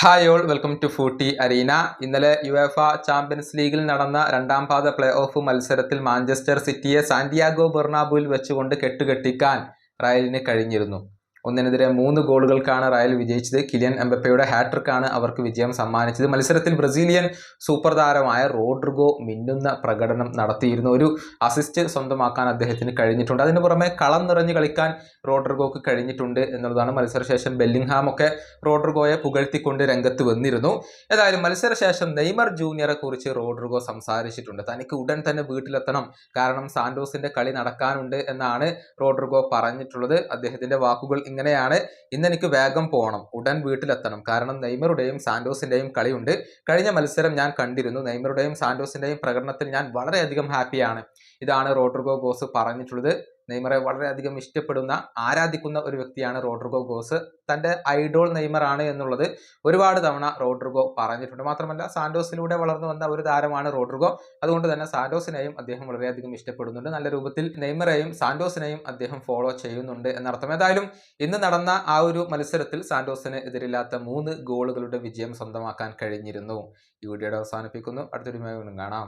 Hi all welcome to footy arena ഇന്നലെ UEFA champions ലീഗിൽ നടന്ന രണ്ടാം പാദ പ്ലേ ഓഫ് മത്സരത്തിൽ മാഞ്ചസ്റ്റർ സിറ്റിയെ സാന്റിയാഗോ ബെർണാബുവിൽ വെച്ചുകൊണ്ട് കെട്ടുകെട്ടിക്കാൻ റയലിന് കഴിഞ്ഞിരുന്നു. ഒന്നിനെതിരെ മൂന്ന് ഗോളുകൾക്കാണ് റയൽ വിജയിച്ചത്. കിലിയൻ എംബപ്പയുടെ ഹാട്രിക്കാണ് അവർക്ക് വിജയം സമ്മാനിച്ചത്. മത്സരത്തിൽ ബ്രസീലിയൻ സൂപ്പർ താരമായ റോഡ്രിഗോ മിന്നുന്ന പ്രകടനം നടത്തിയിരുന്നു. ഒരു അസിസ്റ്റ് സ്വന്തമാക്കാൻ അദ്ദേഹത്തിന് കഴിഞ്ഞിട്ടുണ്ട്. അതിന് പുറമെ കളം നിറഞ്ഞ് കളിക്കാൻ റോഡ്രിഗോക്ക് കഴിഞ്ഞിട്ടുണ്ട് എന്നുള്ളതാണ് മത്സരശേഷം ബെല്ലിംഗ്ഹാം ഒക്കെ റോഡ്രിഗോയെ പുകഴ്ത്തിക്കൊണ്ട് രംഗത്ത് വന്നിരുന്നു. ഏതായാലും മത്സരശേഷം നെയ്മർ ജൂനിയറെ കുറിച്ച് റോഡ്രിഗോ സംസാരിച്ചിട്ടുണ്ട്. തനിക്ക് ഉടൻ തന്നെ വീട്ടിലെത്തണം. കാരണം സാന്റോസിന്റെ കളി നടക്കാനുണ്ട് എന്നാണ് റോഡ്രിഗോ പറഞ്ഞിട്ടുള്ളത്. അദ്ദേഹത്തിന്റെ വാക്കുകൾ ഇങ്ങനെയാണ്. ഇന്ന് എനിക്ക് വേഗം പോകണം ഉടൻ വീട്ടിലെത്തണം. കാരണം നെയ്മറുടെയും സാന്റോസിന്റെയും കളിയുണ്ട്. കഴിഞ്ഞ മത്സരം ഞാൻ കണ്ടിരുന്നു. നെയ്മറുടെയും സാന്റോസിന്റെയും പ്രകടനത്തിൽ ഞാൻ വളരെയധികം ഹാപ്പിയാണ്. ഇതാണ് റോഡ്രിഗോ ഗോസ് പറഞ്ഞിട്ടുള്ളത്. നെയ്മറെ വളരെയധികം ഇഷ്ടപ്പെടുന്ന ആരാധിക്കുന്ന ഒരു വ്യക്തിയാണ് റോഡ്രിഗോ ഗോസ്. തന്റെ ഐഡോൾ നെയ്മറാണ് എന്നുള്ളത് ഒരുപാട് തവണ റോഡ്രിഗോ പറഞ്ഞിട്ടുണ്ട്. മാത്രമല്ല സാന്റോസിലൂടെ വളർന്നു വന്ന ഒരു താരമാണ് റോഡ്രിഗോ. അതുകൊണ്ട് തന്നെ സാന്റോസിനെയും അദ്ദേഹം വളരെയധികം ഇഷ്ടപ്പെടുന്നുണ്ട്. നല്ല രൂപത്തിൽ നെയ്മറെയും സാന്റോസിനെയും അദ്ദേഹം ഫോളോ ചെയ്യുന്നുണ്ട് എന്നർത്ഥം. ഏതായാലും ഇന്ന് നടന്ന ആ ഒരു മത്സരത്തിൽ സാന്റോസിന് എതിരില്ലാത്ത മൂന്ന് ഗോളുകളുടെ വിജയം സ്വന്തമാക്കാൻ കഴിഞ്ഞിരുന്നു. ഈ വീഡിയോയുടെ അവസാനിപ്പിക്കുന്നു. അടുത്തൊരു കാണാം.